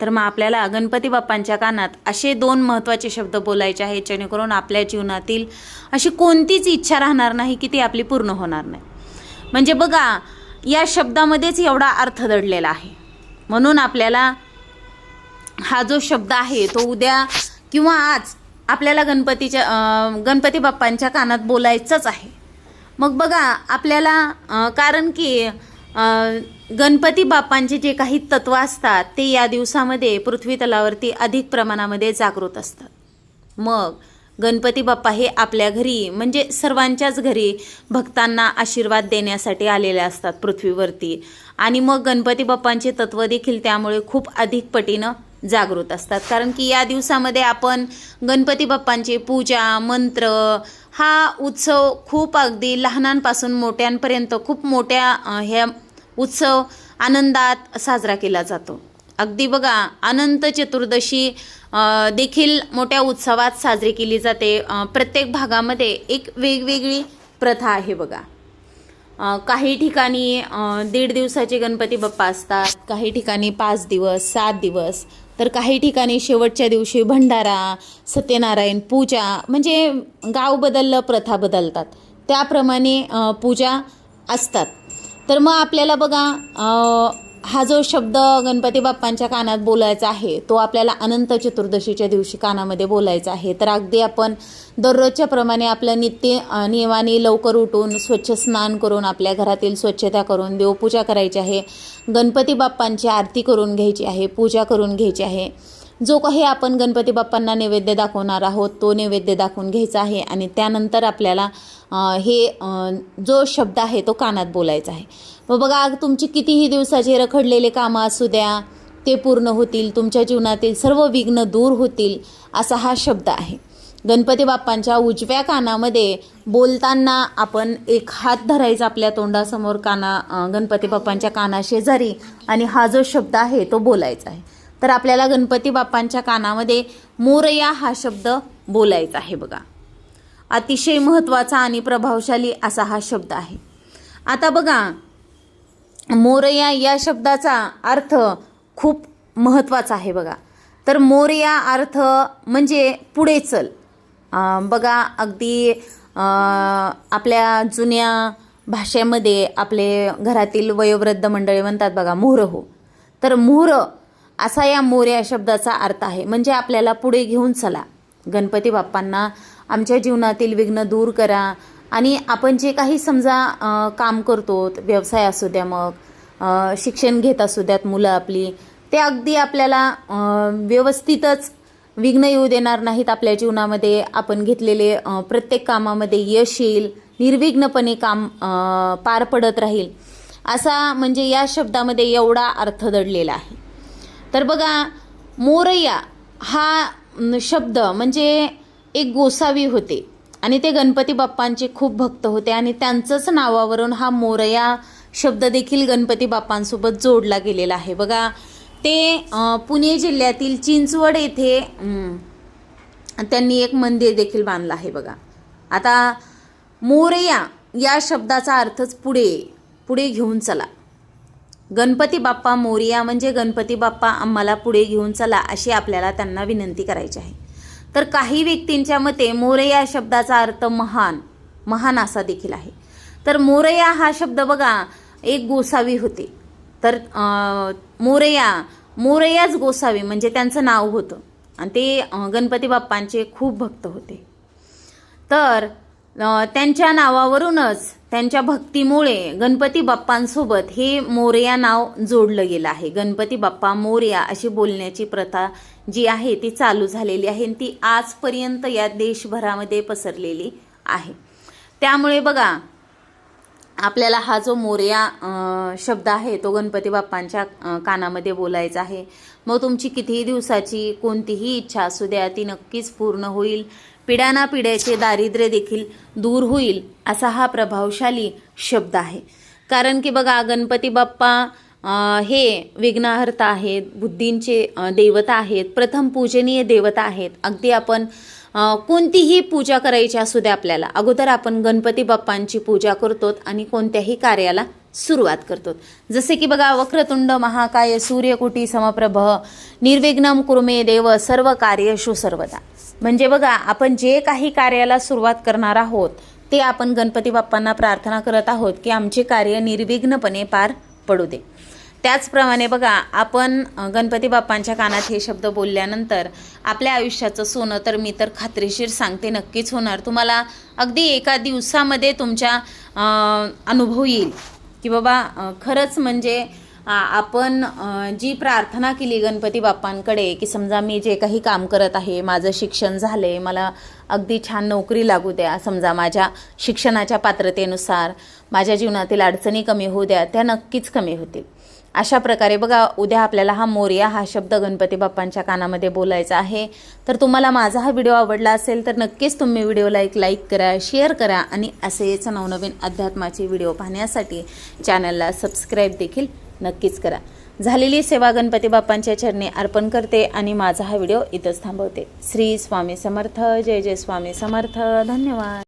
तर मग आपल्याला गणपती बाप्पांच्या कानात असे दोन महत्त्वाचे शब्द बोलायचे आहेत जेणेकरून आपल्या जीवनातील अशी कोणतीच इच्छा राहणार नाही की ती आपली पूर्ण होणार नाही. म्हणजे बघा या शब्दामध्येच एवढा अर्थ दडलेला आहे. म्हणून आपल्याला हा जो शब्द आहे तो उद्या किंवा आज आपल्याला गणपतीच्या गणपती बाप्पांच्या कानात बोलायचंच आहे. मग बघा आपल्याला कारण की गणपती बाप्पांचे जे काही तत्व असतात ते या दिवसामध्ये पृथ्वी तलावरती अधिक प्रमाणामध्ये जागृत असतात. मग गणपती बाप्पा हे आपल्या घरी म्हणजे सर्वांच्याच घरी भक्तांना आशीर्वाद देण्यासाठी आलेले असतात पृथ्वीवरती. आणि मग गणपती बाप्पांचे तत्व देखील त्यामुळे खूप अधिक पटीनं जागृत असतात. कारण की या दिवसामध्ये आपण गणपती बाप्पांची पूजा मंत्र हा उत्सव खूप अगदी लहानांपासून मोठ्यांपर्यंत खूप मोठ्या ह्या उत्सव आनंदात साजरा केला जातो. अगदी बघा अनंत चतुर्दशी देखील मोठ्या उत्सवात साजरी केली जाते. प्रत्येक भागामध्ये एक वेगवेगळी प्रथा आहे बघा. काही ठिकाणी दीड दिवसाचे गणपती बाप्पा असतात काही ठिकाणी पाच दिवस सात दिवस तर काही ठिकाणी शेवटच्या दिवशी भंडारा सत्यनारायण पूजा म्हणजे गाव बदललं प्रथा बदलतात. त्याप्रमाणे पूजा असतात. तर मग आपल्याला बघा हा जो शब्द गणपती बाप्पांच्या कानात बोलायचा आहे तो आपल्याला अनंत चतुर्दशीच्या दिवशी कानामध्ये बोलायचा आहे. तर अगदी आपण दररोजच्या प्रमाणे आपलं नित्य नियमाने लवकर उठून स्वच्छ स्नान करून आपल्या घरातील स्वच्छता करून देवपूजा करायची आहे. गणपती बाप्पांची आरती करून घ्यायची आहे पूजा करून घ्यायची आहे. जो काही आपण गणपती बाप्पांना नैवेद्य दाखवणार आहोत तो नैवेद्य दाखवून घ्यायचा आहे आणि त्यानंतर आपल्याला हे जो शब्द आहे तो कानात बोलायचा आहे. मग बघा तुमची कितीही दिवसाचे रखडलेले कामं असू द्या ते पूर्ण होतील तुमच्या जीवनातील सर्व विघ्न दूर होतील असा हा शब्द आहे. गणपती बाप्पांच्या उजव्या कानामध्ये बोलताना आपण एक हात धरायचा आपल्या तोंडासमोर काना गणपती बाप्पांच्या कानाशेजारी आणि हा जो शब्द आहे तो बोलायचा आहे. तर आपल्याला गणपती बाप्पांच्या कानामध्ये मोरया हा शब्द बोलायचा आहे बघा. अतिशय महत्त्वाचा आणि प्रभावशाली असा हा शब्द आहे. आता बघा मोरया या शब्दाचा अर्थ खूप महत्त्वाचा आहे बघा. तर मोरया अर्थ म्हणजे पुढे चल. बघा अगदी आपल्या जुन्या भाषेमध्ये आपले घरातील वयोवृद्ध मंडळी म्हणतात बघा मोहर हो. तर मोहरं असा या मोर्या शब्दाचा अर्थ आहे. म्हणजे आपल्याला पुढे घेऊन चला. गणपती बाप्पांना आमच्या जीवनातील विघ्न दूर करा. आणि आपण जे काही समजा काम करतो व्यवसाय असू द्या मग शिक्षण घेत असू द्यात मुलं आपली ते अगदी आपल्याला व्यवस्थितच विघ्न येऊ देणार नाहीत आपल्या जीवनामध्ये. आपण घेतलेले प्रत्येक कामामध्ये यश येईल. निर्विघ्नपणे काम पार पडत राहील. असा म्हणजे या शब्दामध्ये एवढा अर्थ दडलेला आहे. तर बघा मोरया हा शब्द म्हणजे एक गोसावी होते. आणि ते गणपती बाप्पांचे खूप भक्त होते आणि त्यांचंच नावावरून हा मोरया शब्द देखील गणपती बाप्पांसोबत जोडला गेलेला आहे. बघा ते पुणे जिल्ह्यातील चिंचवड येथे त्यांनी एक मंदिर देखील बांधलं आहे बघा. आता मोरया या शब्दाचा अर्थच पुढे पुढे घेऊन चला. गणपती बाप्पा मोरिया म्हणजे गणपती बाप्पा आम्हाला पुढे घेऊन चला अशी आपल्याला त्यांना विनंती करायची आहे. तर काही व्यक्तींच्या मते मोरया शब्दाचा अर्थ महान महान असा देखील आहे. तर मोरया हा शब्द बघा एक गोसावी होते. तर मोरया मोरयाच गोसावी म्हणजे त्यांचं नाव होतं. आणि ते गणपती बाप्पांचे खूप भक्त होते. तर त्यांच्या नावावरूनच त्यांच्या भक्तीमुळे गणपती बाप्पांसोबत हे मोरया नाव जोडलं गेलं आहे. गणपती बाप्पा मोरया अशी बोलण्याची प्रथा जी आहे ती चालू झालेली आहे आणि ती आजपर्यंत या देशभरामध्ये पसरलेली आहे. त्यामुळे बघा आपल्याला हा जो मोरया शब्द आहे तो गणपती बाप्पांच्या कानामध्ये बोलायचा आहे. मग तुमची कितीही दिवसाची कोणतीही इच्छा असू द्या ती नक्कीच पूर्ण होईल. पिढ्यानापिढ्याचे दारिद्र्य देखील दूर होईल असा हा प्रभावशाली शब्द आहे. कारण की बघा गणपती बाप्पा हे विघ्नहर्ता आहेत बुद्धींचे देवता आहेत प्रथम पूजनीय देवता आहेत. अगदी आपण कोणतीही पूजा करायची असू द्या आपल्याला. अगोदर आपण गणपती बाप्पांची पूजा करतो आणि कोणत्याही कार्याला सुरुवात करतो. जसे की बघा वक्रतुंड महाकाय सूर्यकोटी समप्रभ निर्विघ्नम कुर्मे देव सर्व कार्यशु सर्वदा. म्हणजे बघा आपण जे काही कार्याला सुरुवात करणार आहोत ते आपण गणपती बाप्पांना प्रार्थना करत आहोत की आमचे कार्य निर्विघ्नपणे पार पडू दे. त्याचप्रमाणे बघा आपण गणपती बाप्पांच्या कानात हे शब्द बोलल्यानंतर आपल्या आयुष्याचं सोनं तर मी तर खात्रीशीर सांगते नक्कीच होणार. तुम्हाला अगदी एका दिवसामध्ये तुमच्या अनुभव येईल. की बाबा खरंच म्हणजे आपण जी प्रार्थना केली गणपती बाप्पांकडे की समजा मी जे काही काम करत आहे माझं शिक्षण झाले मला अगदी छान नोकरी लागू द्या समजा माझ्या शिक्षणाच्या पात्रतेनुसार माझ्या जीवनातील अडचणी कमी होऊ द्या त्या नक्कीच कमी होतील. अशा प्रकारे बघा उद्या आपल्याला हा मोर्या हा शब्द गणपती बाप्पांच्या कानामध्ये बोलायचा आहे. तर तुम्हाला माझा हा व्हिडिओ आवडला असेल तर नक्कीच तुम्ही व्हिडिओला एक लाईक करा शेअर करा आणि असेच नवनवीन अध्यात्माचे व्हिडिओ पाहण्यासाठी चॅनलला सबस्क्राईब देखील नक्कीच करा. झालेली सेवा गणपती बाप्पांच्या चरणी अर्पण करते आणि माझा हा व्हिडिओ इथंच थांबवते. श्री स्वामी समर्थ जय जय स्वामी समर्थ. धन्यवाद.